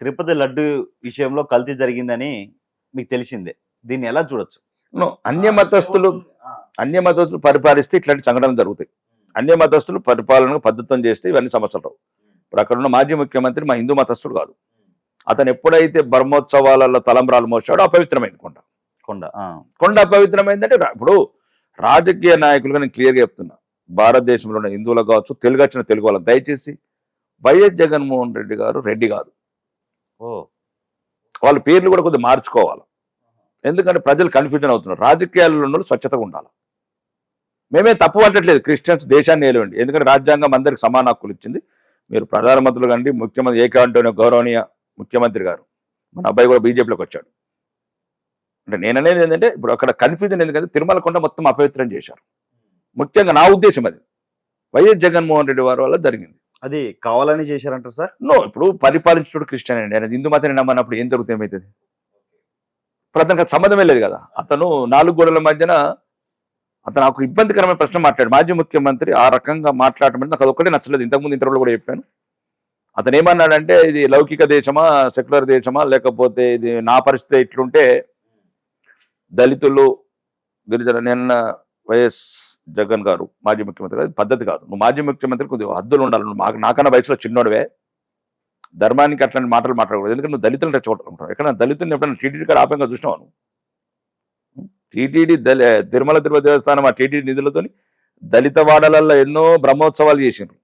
తిరుపతి లడ్డు విషయంలో కల్తీ జరిగిందని మీకు తెలిసిందే. దీన్ని ఎలా చూడొచ్చు? అన్య మతస్థులు అన్య మతస్థులు పరిపాలిస్తే ఇట్లాంటి సంఘటనలు జరుగుతాయి. అన్య మతస్థులు పరిపాలన పద్ధతం చేస్తే ఇవన్నీ సమస్యలు రావు. ఇప్పుడు అక్కడ ఉన్న మాజీ ముఖ్యమంత్రి మా హిందూ మతస్థుడు కాదు. అతను ఎప్పుడైతే బ్రహ్మోత్సవాలలో తలంబ్రాలు మోసాడో అపవిత్రమైంది కొండ. కొండ కొండ అపవిత్రమైందంటే ఇప్పుడు రాజకీయ నాయకులుగా నేను క్లియర్గా చెప్తున్నా. భారతదేశంలో ఉన్న హిందువులకు కావచ్చు తెలుగు వచ్చిన తెలుగు వాళ్ళకి దయచేసి వైఎస్ జగన్మోహన్ రెడ్డి గారు రెడ్డి కాదు వాళ్ళ పేర్లు కూడా కొద్దిగా మార్చుకోవాలి. ఎందుకంటే ప్రజలు కన్ఫ్యూజన్ అవుతున్నారు. రాజకీయాల్లో ఉన్న వాళ్ళు స్వచ్ఛతగా ఉండాలి. మేమే తప్పు పట్టట్లేదు. క్రిస్టియన్స్ దేశాన్ని ఏలువండి. ఎందుకంటే రాజ్యాంగం అందరికి సమాన హక్కులు ఇచ్చింది. మీరు ప్రధానమంత్రులు కండి ముఖ్యమంత్రి ఏకే గౌరవనీయ ముఖ్యమంత్రి గారు. మన అబ్బాయి కూడా బీజేపీలోకి వచ్చాడు. అంటే నేను అనేది ఏంటంటే ఇప్పుడు అక్కడ కన్ఫ్యూజన్ ఎందుకంటే తిరుమల కొండ మొత్తం అపవిత్రం చేశారు. ముఖ్యంగా నా ఉద్దేశం అది. వైఎస్ జగన్మోహన్ రెడ్డి వారి వల్ల జరిగింది. అది కావాలని చేశారంటారు సార్? నో ఇప్పుడు పరిపాలించుడు క్రిస్టియన్ అండి. ఆయన హిందూ మతాన్ని నమ్మన్నప్పుడు ఏం జరుగుతుంది ఏమవుతుంది ఇప్పుడు సంబంధమే లేదు కదా. అతను నాలుగు గోడల మధ్యన అతను నాకు ఇబ్బందికరమైన ప్రశ్న మాట్లాడు మాజీ ముఖ్యమంత్రి ఆ రకంగా మాట్లాడటం నాకు అదొక్కటే నచ్చలేదు. ఇంతకుముందు ఇంటర్వ్యూలో కూడా చెప్పాను. అతను ఏమన్నాడంటే ఇది లౌకిక దేశమా సెక్యులర్ దేశమా లేకపోతే ఇది నా పరిస్థితి ఇట్లుంటే దళితులు గిరిజన నిన్న వైఎస్ జగన్ గారు మాజీ ముఖ్యమంత్రి గారు పద్ధతి కాదు. నువ్వు మాజీ ముఖ్యమంత్రి కొద్దిగా హద్దులు ఉండాలి. నువ్వు మాకు నాకన్నా వయసులో చిన్నోడివే. ధర్మానికి అట్లాంటి మాటలు మాట్లాడకూడదు. ఎందుకంటే నువ్వు దళితులను రెచ్చగొట్టుకుంటావు ఎక్కడ దళితులను ఎప్పుడైనా టీటీడీ గారు ఆపంగా చూసినావు నువ్వు? టీటీడీ దళి తిరుమల తిరుపతి దేవస్థానం ఆ టీటీడీ నిధులతోని దళిత వాడలల్లో ఎన్నో బ్రహ్మోత్సవాలు చేసిండ్రు.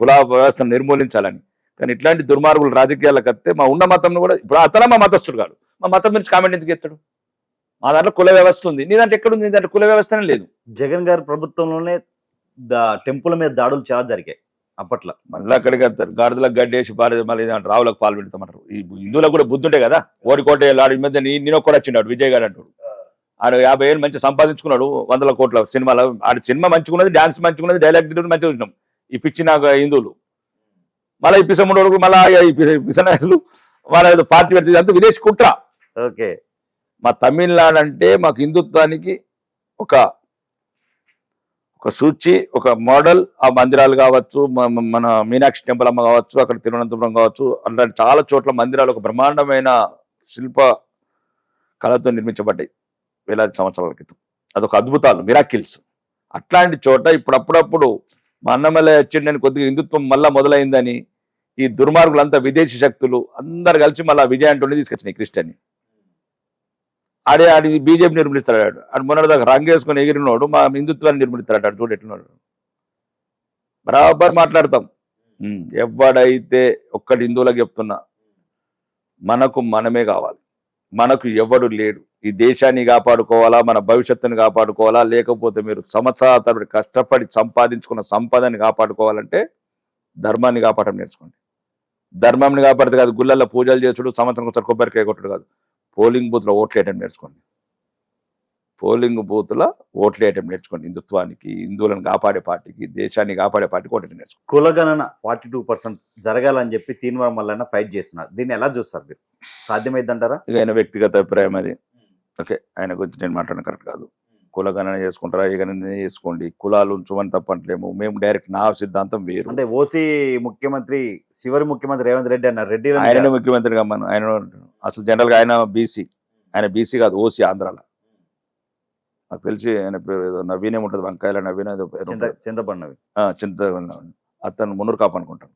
కుల వ్యవస్థను నిర్మూలించాలని. కానీ ఇట్లాంటి దుర్మార్గులు రాజకీయాలకు వస్తే మా ఉన్న మతంను కూడా ఇప్పుడు అతను మా మతస్థుడు కాదు. మా మతం గురించి కామెంట్ ఎందుకు ఎత్తాడు మా దాంట్లో కుల వ్యవస్థ ఉంది. నీ దాంట్లో ఎక్కడ ఉంది? నీ దాంట్లో కుల వ్యవస్థనే లేదు. జగన్ గారి ప్రభుత్వంలోనే దా- టెంపుల్ మీద దాడులు చాలా జరిగాయి అప్పట్లో. మళ్ళీ అక్కడికి వెళ్తారు. గాడిదలకు గడ్డేసి పారేది మళ్ళీ రావులకు పాలు పెడతామంటారు. ఈ హిందువులకు కూడా బుద్ధి ఉంటే కదా? ఓడికోట ఆడి మీద నేను కూడా వచ్చినాడు విజయ్ గారు అంటాడు. ఆడు యాభై ఏళ్ళు మంచి సంపాదించుకున్నాడు వందల కోట్ల సినిమాలో. ఆడు సినిమా మంచుకున్నది డాన్స్ మంచుకున్నది డైలాగ్ మంచిగా చూసినాం. ఈ పిచ్చి నాకు హిందువులు. మళ్ళీ ఈ పిసముడు మళ్ళీ ఈ పిస- పిసనాయకులు వాళ్ళ ఏదో పార్టీ పెడితే అంతా విదేశీ కుట్ర ఓకే. మా తమిళనాడు అంటే మాకు హిందుత్వానికి ఒక ఒక సూచి ఒక మోడల్ ఆ మందిరాలు కావచ్చు మన మీనాక్షి టెంపుల్ అమ్మ కావచ్చు అక్కడ తిరువనంతపురం కావచ్చు అలాంటి చాలా చోట్ల మందిరాలు ఒక బ్రహ్మాండమైన శిల్ప కళతో నిర్మించబడ్డాయి వేలాది సంవత్సరాల క్రితం. అదొక అద్భుతాలు మిరాకిల్స్. అట్లాంటి చోట ఇప్పుడు అప్పుడప్పుడు మా అన్నమలై వచ్చిండని కొద్దిగా హిందుత్వం మళ్ళా మొదలైందని ఈ దుర్మార్గులంతా విదేశీ శక్తులు అందరు కలిసి మళ్ళీ విజయ అంటూనే తీసుకొచ్చినాయి క్రిస్టియన్ని. ఆడే ఆడి బీజేపీ నిర్మిస్తాడు ఆడు మొన్నటిదాకా రంగేసుకొని ఎగిరినోడు మా హిందుత్వాన్ని నిర్మిస్తాడు ఆడు చూడు ఎట్లున్నాడు. బరాబర్ మాట్లాడతాం. ఎవడైతే ఒక్కటి హిందువులకు చెప్తున్నా మనకు మనమే కావాలి. మనకు ఎవడు లేడు. ఈ దేశాన్ని కాపాడుకోవాలా మన భవిష్యత్తుని కాపాడుకోవాలా లేకపోతే మీరు సంవత్సరాల తరబడి కష్టపడి సంపాదించుకున్న సంపదని కాపాడుకోవాలంటే ధర్మాన్ని కాపాడడం నేర్చుకోండి. ధర్మంని కాపాడితే కాదు గుళ్ళల్లో పూజలు చేసుడు సంవత్సరం ఒకసారి కొబ్బరికాయ కొట్టడు కాదు. పోలింగ్ బూత్లో ఓట్లు వేయడం నేర్చుకోండి. పోలింగ్ బూత్లో ఓట్లు వేయడం నేర్చుకోండి. హిందుత్వానికి హిందువులను కాపాడే పార్టీకి దేశాన్ని కాపాడే పార్టీకి ఓట్లు నేర్చుకోండి. కులగణన ఫార్టీ టూ పర్సెంట్ జరగాలని చెప్పి తీన్వరం వల్ల ఫైట్ చేస్తున్నారు. దీన్ని ఎలా చూస్తారు మీరు? సాధ్యమైందంటారా? ఇక ఆయన వ్యక్తిగత అభిప్రాయం అది. ఓకే ఆయన గురించి నేను మాట్లాడడం కరెక్ట్ కాదు. కుల గణన చేసుకుంటారా ఇక చేసుకోండి కులాలు ఉంచమని తప్పట్లేము మేము డైరెక్ట్ నా సిద్ధాంతం వేరు. అంటే ఓసీ ముఖ్యమంత్రి చివరి ముఖ్యమంత్రి రేవంత్ రెడ్డి అన్నారు రెడ్డి ఆయననే ముఖ్యమంత్రిగా మనం ఆయన అసలు జనరల్గా ఆయన బీసీ ఆయన బీసీ కాదు ఓసీ ఆంధ్రాలో. నాకు తెలిసి ఆయన పేరు ఏదో నవీనే ఉంటుంది వంకాయల నవీన ఏదో పేరు చింత అతను మున్నూరు కాపు అనుకుంటాను.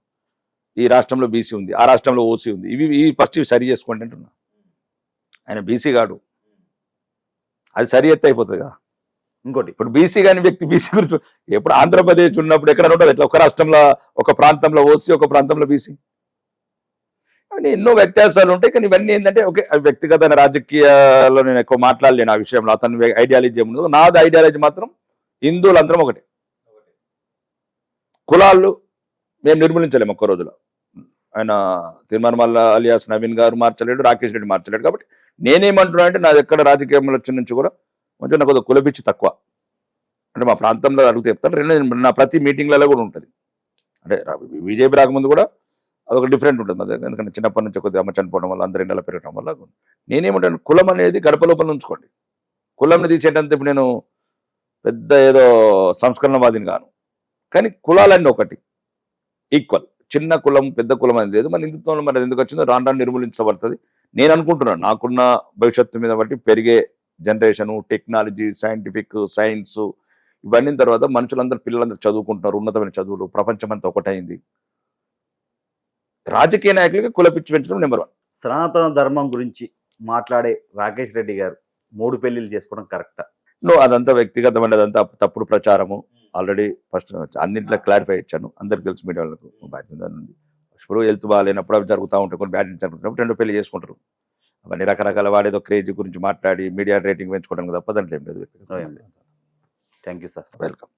ఈ రాష్ట్రంలో బీసీ ఉంది ఆ రాష్ట్రంలో ఓసీ ఉంది. ఇవి ఈ ఫస్ట్ ఇవి సరి చేసుకోండి అంటున్నా ఆయన బీసీ కాడు. అది సరి ఎత్తి అయిపోతుంది కదా. ఇంకోటి ఇప్పుడు బీసీ కాని వ్యక్తి బీసీ గురించి ఎప్పుడు ఆంధ్రప్రదేశ్ ఉన్నప్పుడు ఎక్కడ ఉంటుంది. ఇట్లా ఒక రాష్ట్రంలో ఒక ప్రాంతంలో ఓసీ ఒక ప్రాంతంలో బీసీ అని ఎన్నో వ్యత్యాసాలు ఉంటాయి. కానీ ఇవన్నీ ఏంటంటే ఓకే వ్యక్తిగత రాజకీయాల్లో నేను ఎక్కువ మాట్లాడలేను ఆ విషయంలో. అతని ఐడియాలజీ ఏముండదు నాది ఐడియాలజీ మాత్రం హిందువులందరం ఒకటే. కులాలు మేము నిర్మూలించలేము ఒక్క రోజులో. ఆయన తిరుమల అలియాస్ నవీన్ గారు మార్చలేడు రాకేష్ రెడ్డి మార్చలేడు. కాబట్టి నేనేమంటున్నా అంటే నాది ఎక్కడ రాజకీయంలో వచ్చి నుంచి కూడా కొంచెం నాకు కొద్దిగా కులపిచ్చి తక్కువ. అంటే మా ప్రాంతంలో అడుగుతూ చెప్తాను రెండు నా ప్రతి మీటింగ్లలో కూడా ఉంటుంది. అంటే బీజేపీ రాకముందు కూడా అదొక డిఫరెంట్ ఉంటుంది. మరి ఎందుకంటే చిన్నప్పటి నుంచి కొద్దిగా అమ్మ చనిపోవడం వల్ల అందరి ఇండలో పెరగడం వల్ల నేనేమంటాను కులం అనేది గడప లోపల ఉంచుకోండి. కులంని తీసేటంత ఇప్పుడు నేను పెద్ద ఏదో సంస్కరణవాదిని కాను. కానీ కులాలన్నీ ఒకటి. ఈక్వల్ చిన్న కులం పెద్ద కులం అనేది లేదు. మన హిందుత్వంలో మరి ఎందుకు వచ్చిందో రాను రాను నిర్మూలించబడుతుంది. నేను అనుకుంటున్నాను నాకున్న భవిష్యత్తు మీద బట్టి పెరిగే జనరేషన్ టెక్నాలజీ సైంటిఫిక్ సైన్స్ ఇవన్నీ తర్వాత మనుషులందరూ పిల్లలందరూ చదువుకుంటున్నారు. ఉన్నతమైన చదువులు ప్రపంచం అంతా ఒకటైంది. రాజకీయ నాయకులకి కుల పిచ్చి పెంచడం నెంబర్ వన్. సనాతన ధర్మం గురించి మాట్లాడే రాకేష్ రెడ్డి గారు మూడు పెళ్ళిళ్ళు చేసుకోవడం కరెక్టా? నువ్వు అదంతా వ్యక్తిగతమైన అదంతా తప్పుడు ప్రచారము. ఆల్రెడీ ఫస్ట్ అన్నింటిలో క్లారిఫై ఇచ్చాను. అందరికి తెలుసు మీడియా వాళ్ళకు బాధ్యత ఉంది. ఇప్పుడు హెల్త్ బాగాలేనప్పుడు అవి జరుగుతూ ఉంటాయి. కొన్ని బ్యాడ్ జరుగుతున్నప్పుడు రెండు పెళ్ళి చేసుకుంటారు. అవన్నీ రకరకాల వాడేదో క్రేజ్ గురించి మాట్లాడి మీడియా రేటింగ్ పెంచుకోవడం తప్ప దాంట్లో ఏం లేదు వ్యక్తిగత ఏం లేదు. Thank you sir. వెల్కమ్.